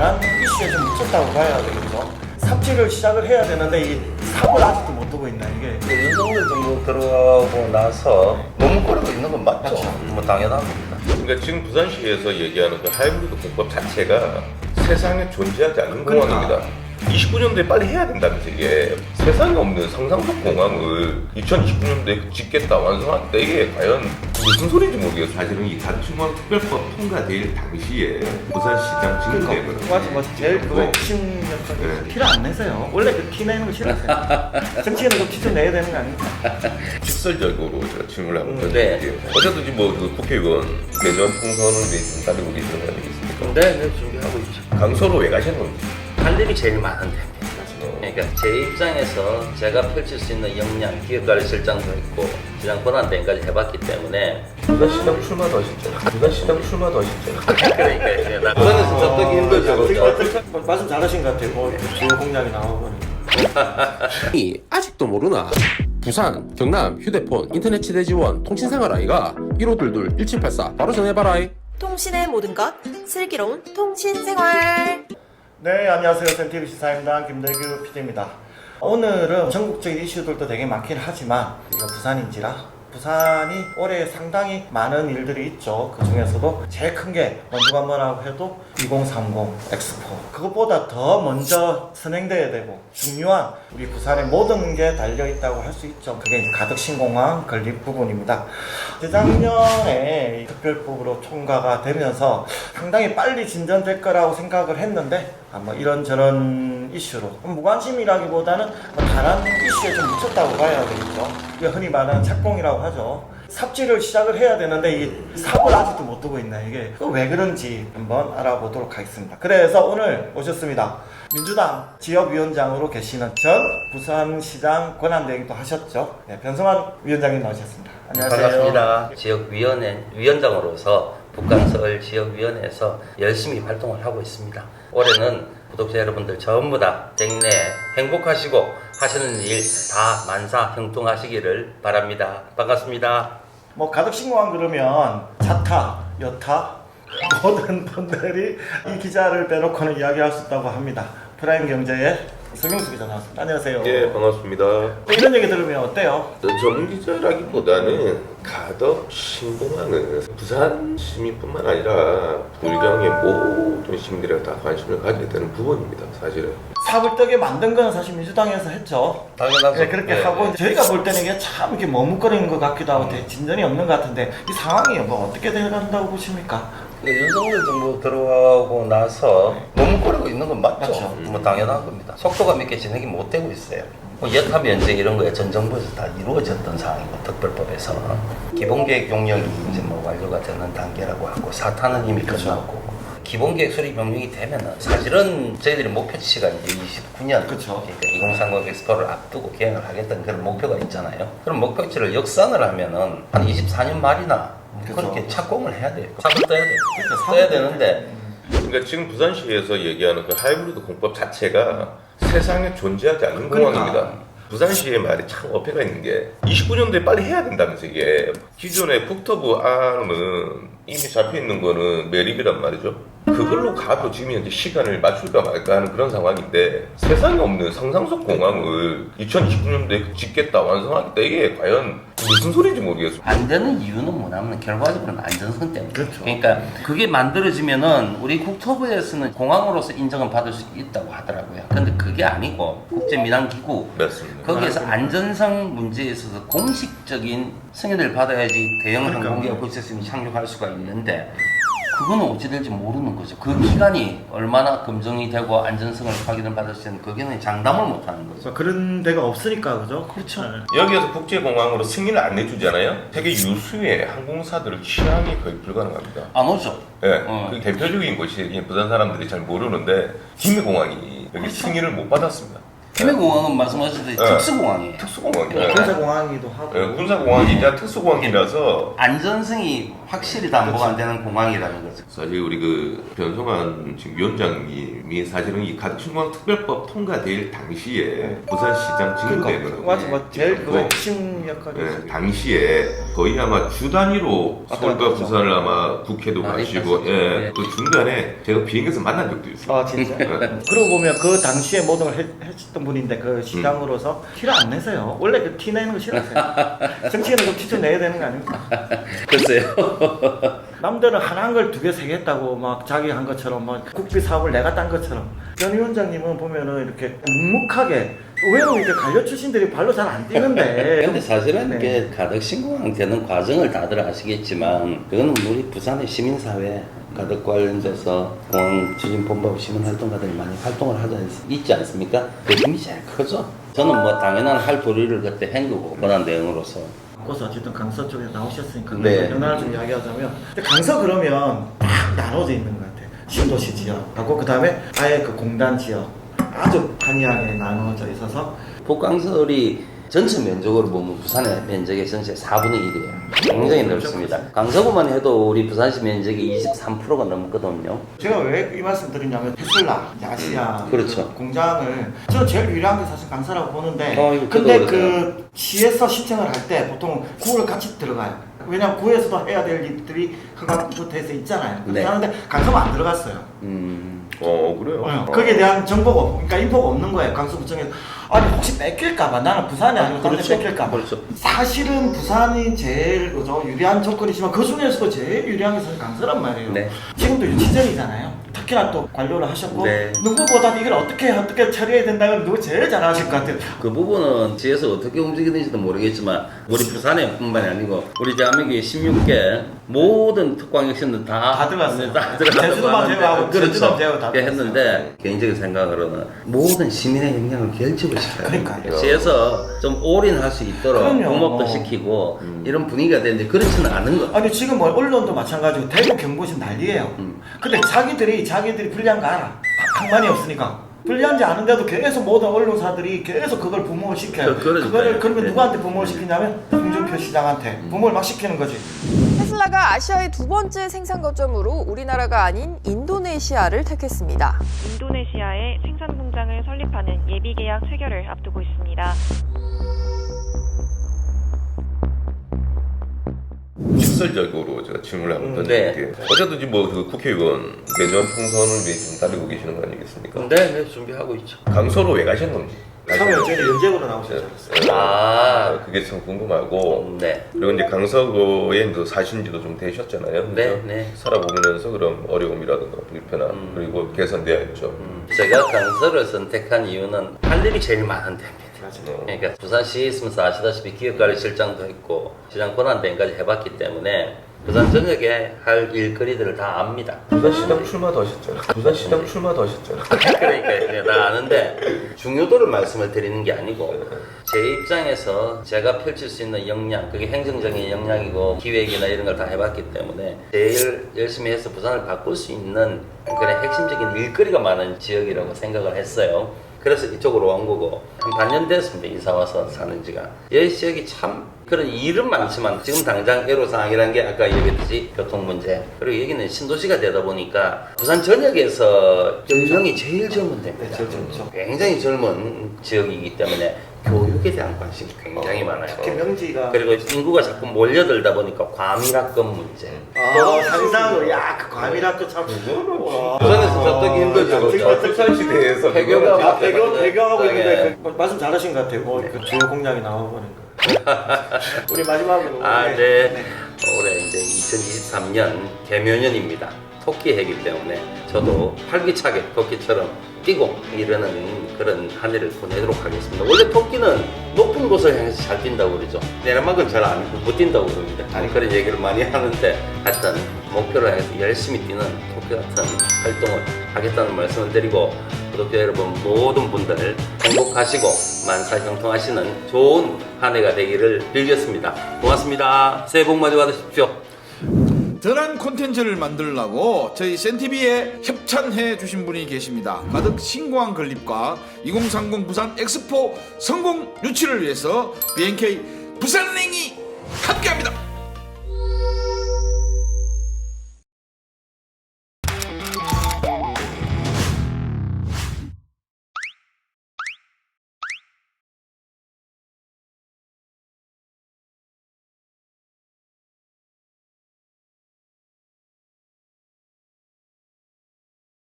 다른 이슈에 좀 묻혔다고 봐야 되겠죠. 삽질을 시작을 해야 되는데 이 삽을 아직도 못 두고 있나 이게 그 윤석열 정부 들어가고 나서 머뭇거리고 있는 건 맞죠? 맞죠. 뭐 당연한 겁니다. 그러니까 지금 부산시에서 얘기하는 그 하이브리드 공법 자체가 세상에 존재하지 않는 그러니까. 공항입니다. 29년도에 빨리 해야 된다면서 이게 세상에 없는 상상적 공항을 2029년도에 짓겠다 완성하겠다 이게 과연 무슨 소리인지 모르겠어요. 사실은 이 가축공항 특별법 통과될 당시에 부산시장 그러니까 맞아 맞아 제일 그거 핵심 역할이 네. 티를 안 내세요. 원래 그 티 내는 거 싫어하세요. 정치인은 좀티좀 내야 되는 거 아닙니까? 직설적으로 제가 질문을 한번 음, 네. 던져볼게요. 어쨌든 지금 뭐그 국회의원 내년 총선을 지금 달리고 계시는 거 아니겠습니까? 네, 네, 준비하고 있죠. 강서로 왜 가시는 겁니까? 할 일이 제일 많은데. 그러니까 제 입장에서 제가 펼칠 수 있는 역량, 기업관리실장도 있고 시장 권한대행까지 해봤기 때문에 부산시장 출마도 하셨잖아요. 부산시장 출마도 하셨잖아요. 그러니까 이제 나 부산에서 접근이 힘들죠. 그렇죠? 뭐 말씀 잘하신 것 같아요. 뭐 주요 공약이 나오고 이 아직도 모르나? 부산, 경남, 휴대폰, 인터넷 치대 지원, 통신생활 아이가 1522 1784 바로 전해봐라 통신의 모든 것 슬기로운 통신 생활 네, 안녕하세요. 센티비 시사임당 김대규 PD입니다. 오늘은 전국적인 이슈들도 되게 많긴 하지만 우리가 부산인지라 부산이 올해 상당히 많은 일들이 있죠. 그 중에서도 제일 큰 게 먼저 한번하고 해도 2030 엑스포. 그것보다 더 먼저 선행돼야 되고 중요한 우리 부산의 모든 게 달려 있다고 할 수 있죠. 그게 가덕 신공항 건립 부분입니다. 재작년에 이 특별법으로 총가가 되면서 상당히 빨리 진전될 거라고 생각을 했는데 아마 이런저런 이슈로 무관심이라기보다는 뭐 다른 이슈에 좀 묻혔다고 봐야 되겠죠. 흔히 말하는 착공이라고 하죠. 삽질을 시작을 해야 되는데 이 삽을 아직도 못 두고 있나 이게 그왜 그런지 한번 알아보도록 하겠습니다. 그래서 오늘 오셨습니다. 민주당 지역위원장으로 계시는 전 부산시장 권한대행도 하셨죠. 네, 변성환 위원장님 나오셨습니다. 안녕하세요. 반갑습니다. 지역위원회 위원장으로서 북강서울 지역위원회에서 열심히 활동을 하고 있습니다. 올해는 구독자 여러분들 전부 다 쟁내 행복하시고 하시는 일 다 만사 형통하시기를 바랍니다. 반갑습니다. 뭐 가덕 신공항 그러면 자타, 여타 모든 분들이 이 기자를 빼놓고는 이야기할 수 있다고 합니다. 프라임 경제의 나왔습니다. 안녕하세요. 예, 반갑습니다. 이런 얘기 들으면 어때요? 전문 기자라기보다는 가덕 신공항은 부산 시민뿐만 아니라 불경의 모든 시민들이 다 관심을 가지게 되는 부분입니다. 사실은. 뜨게 만든 건 사실 민주당에서 했죠. 당연하죠. 네, 그렇게 네, 하고 네. 저희가 볼 때는 이게 참 이렇게 머뭇거리는 것 같기도 하고 되게 진전이 없는 것 같은데 이 상황이 뭐 어떻게 돼간다고 보십니까? 그 윤석열 정부 들어가고 나서 머뭇거리고 있는 건 맞죠? 맞죠. 뭐 당연한 겁니다. 속도감 있게 진행이 못 되고 있어요. 뭐 여타 면제 이런 거에 전 정부에서 다 이루어졌던 상황이고 특별법에서 기본계획 용역이 이제 뭐 완료가 되는 단계라고 하고 사탄은 이미 그렇죠. 끝났고 기본계획 수립 명령이 되면은 사실은 저희들이 목표치가 이제 29년 그렇죠. 그러니까 2030 엑스포를 앞두고 개항을 하겠다는 그런 목표가 있잖아요. 그럼 목표치를 역산을 하면은 한 24년 말이나 뭐 그렇게 착공을 해야 돼요. 삽을 떠야 돼요. 떠야 되는데 그러니까 지금 부산시에서 얘기하는 그 하이브리드 공법 자체가 세상에 존재하지 않는 그러니까. 공항입니다. 부산시의 말이 참 어폐가 있는 게 29년도에 빨리 해야 된다면서 이게 기존의 국토부 안은 이미 잡혀 있는 거는 매립이란 말이죠. 그걸로 가도 지금 현재 시간을 맞출까 말까 하는 그런 상황인데 세상에 없는 상상 속 공항을 2029년도에 짓겠다 완성하겠다 이게 과연 무슨 소리인지 모르겠어요. 안 되는 이유는 뭐냐면 결과적으로는 안전성 때문에. 그렇죠. 러니까 그게 만들어지면은 우리 국토부에서는 공항으로서 인정은 받을 수 있다고 하더라고요. 근데 그게 아니고 국제민항기구 맞습니다. 거기에서 안전성 문제에 있어서 공식적인 승인을 받아야지 대형 그러니까. 항공기가 국제선이 착륙할 수가 있는데 그거는 어찌 될지 모르는 거죠. 그 기간이 얼마나 검증이 되고 안전성을 확인을 받았을 거기는 장담을 못 하는 거죠. 그래서 그런 데가 없으니까 그죠? 그렇죠. 여기에서 국제공항으로 승인을 안 내주잖아요. 세계 유수의 항공사들 취항이 거의 불가능합니다. 안 오죠. 예, 어. 그 대표적인 곳이 부산 사람들이 잘 모르는데 김해공항이 여기 승인을 못 받았습니다. 김해공항은 말씀하셨듯이 네. 특수공항이에요. 특수공항이에요. 군사공항이기도 하고 예, 군사공항이자 특수공항이라서 안전성이 확실히 담보가 안 되는 공항이라는 거죠. 사실 우리 그 변성환 지금 위원장님이 사실은 이 가덕신공항 특별법 통과될 당시에 네. 부산시장 지금되는 그러니까 맞아 맞아 제일 그 핵심 역할이 네, 당시에 거의 아마 주 단위로 왔다 서울과 했죠. 부산을 아마 국회도 많이 가시고. 예, 네. 그 중간에 제가 비행기에서 만난 적도 있어요. 아 진짜? 그러고 보면 그 당시에 모든 걸 해- 했었던 분인데 그 시장으로서 티를 안 내세요 원래 그 티 내는 거 싫어하세요 정치인은 좀 티좀 내야 되는 거 아닙니까? 글쎄요. 남들은 하나 한 걸 두 개 세 개 했다고 막 자기 한 것처럼 막 국비 사업을 내가 딴 것처럼 변 위원장님은 보면은 이렇게 묵묵하게 의외로 이제 관료 출신들이 발로 잘 안 뛰는데 근데 사실은 네. 이게 가덕 신공항 되는 과정을 다들 아시겠지만 그거는 우리 부산의 시민사회 가덕 관련돼서 공항 추진본부 시민 활동가들이 많이 활동을 하지 않- 있지 않습니까? 그 힘이 제일 크죠. 저는 뭐 당연한 할 도리를 그때 한 거고 권한 대응으로서 바꿔서 어쨌든 강서 쪽에 나오셨으니까 네. 연화를 좀 이야기하자면. 근데 강서 그러면 딱 나눠져 있는 것 같아요 신도시 지역하고 그 다음에 아예 그 공단 지역 아주 한이하게 나눠져 있어서. 북강설이 전체 면적으로 보면 부산의 면적의 전체 4분의 1이에요. 굉장히 넓습니다. 강서구만 해도 우리 부산시 면적이 23%가 넘거든요. 제가 왜 이 말씀 드리냐면 테슬라, 이제 아시아 그렇죠. 그 공장을 저는 제일 유리한 게 사실 강서라고 보는데 어, 이거 근데 그 시에서 신청을 할 때 보통 구를 같이 들어가요. 왜냐면 구에서도 해야 될 일들이 허가부터 해서 있잖아요. 그렇게 네. 하는데 강서만 안 들어갔어요. 음, 어 그래요? 어, 어. 거기에 대한 정보가 없, 그러니까 인포가 없는 거예요. 강서구청에서 아니 혹시 뺏길까봐 나는 부산이 아니고 다른 데 뺏길까봐. 그렇죠. 사실은 부산이 제일 그죠 유리한 조건이지만 그 중에서도 제일 유리한 게 사실 강서란 말이에요. 네. 지금도 유치전이잖아요. 특히나 또 관료를 하셨고 네. 누구보다 이걸 어떻게 어떻게 처리해야 된다는 누구 제일 잘 아실 것 같아요. 그 부분은 지에서 어떻게 움직이는지도 모르겠지만 우리 부산에 뿐만이 아니고 우리 대한민국의 16개 모든 특광역시는 다, 다 들어갔어요. 다 들어갔다고 제주도만 하는데 제외하고 그렇죠. 제주도만 제외하고 다 그렇게 했는데 개인적인 생각으로는 모든 시민의 영향을 결집을 시켜요. 그러니까요. 지에서 좀 올인할 수 있도록 그럼요. 공업도 어. 시키고 이런 분위기가 되는데 그렇지는 않은 거. 아니 지금 뭐 언론도 마찬가지고 대구 경보신 난리예요. 음. 근데 자기들이 자기 들이 불리한 거 알아. 항만이 없으니까. 불리한지 아는데도 계속 모든 언론사들이 계속 그걸 부모를 시켜요. 그- 그러니까요. 그거를 그러면 네. 누구한테 부모를 시키냐면 홍준표 시장한테 부모를 막 시키는 거지. 테슬라가 아시아의 두 번째 생산 거점으로 우리나라가 아닌 인도네시아를 택했습니다. 인도네시아에 생산 공장을 설립하는 예비 계약 체결을 앞두고 있습니다. 직설적으로 제가 질문을 한번 음, 던져볼게요. 어쨌든 지금 뭐그 국회의원 내년 총선을 위해 지금 달리고 계시는 거 아니겠습니까? 네, 네, 준비하고 있죠. 강서로 왜 가신 건지. 처음에 저희 연재으로 나오셨죠. 아. 그게 참 궁금하고 네. 그리고 이제 강서구에 이제 사신 지도 좀 되셨잖아요. 네, 그죠? 네. 살아보면서 그런 어려움이라든가 불편함 음. 그리고 개선되어야죠. 음, 제가 강서를 선택한 이유는 할 일이 제일 많은 데입니다. 어. 그러니까 부산시에 있으면서 아시다시피 기업관리 실장도 했고 시장 권한대행까지 해봤기 때문에 부산 전역에 할 일거리들을 다 압니다. 부산시장 출마도 하셨잖아요. 부산시장 출마도 하셨잖아요. 그러니까 다 아는데 중요도를 말씀을 드리는 게 아니고 제 입장에서 제가 펼칠 수 있는 역량 그게 행정적인 역량이고 기획이나 이런 걸 다 해봤기 때문에 제일 열심히 해서 부산을 바꿀 수 있는 그런 핵심적인 일거리가 많은 지역이라고 생각을 했어요. 그래서 이쪽으로 온 거고 한 반년 됐습니다 이사 와서 사는 지가 이 지역이 참 그런 일은 많지만 지금 당장 애로사항이라는 게 아까 얘기했듯이 교통 문제 그리고 여기는 신도시가 되다 보니까 부산 전역에서 연령이 제일 젊은 데입니다 네, 제일 젊죠. 굉장히 젊은 지역이기 때문에 교육에 대한 관심이 굉장히 많아요 특히 명지가 그리고 인구가 자꾸 몰려들다 보니까 과밀학급 문제 아, 상상으로 야, 그 과밀학교 참. 와. 부산에서 접근이 힘들죠 그렇죠? 부산시대에서 배교가 아, 배경 배경하고 네. 있는데 그, 말씀 잘하신 것 같아요. 뭐, 그 주요 공약이 나와버린 거. 우리 마지막으로. 아, 네. 올해 이제 2023년 개묘년입니다. 토끼 해기 때문에 저도 활기차게 토끼처럼 뛰고 이러는 그런 한 해를 보내도록 하겠습니다. 원래 토끼는 높은 곳을 향해서 잘 뛴다고 그러죠. 내리막은 잘못 뛴다고 그럽니다. 아니, 그런 얘기를 많이 하는데 하여튼 목표를 향해서 열심히 뛰는 토끼 같은 활동을 하겠다는 말씀을 드리고 구독자 여러분 모든 분들 행복하시고 만사형통하시는 좋은 한 해가 되기를 빌겠습니다. 고맙습니다. 새해 복 많이 받으십시오. 덜한 콘텐츠를 만들려고 저희 센티비에 협찬해 주신 분이 계십니다. 가득 신고한 건립과 2030 부산 엑스포 성공 유치를 위해서 BNK 부산링이 함께합니다.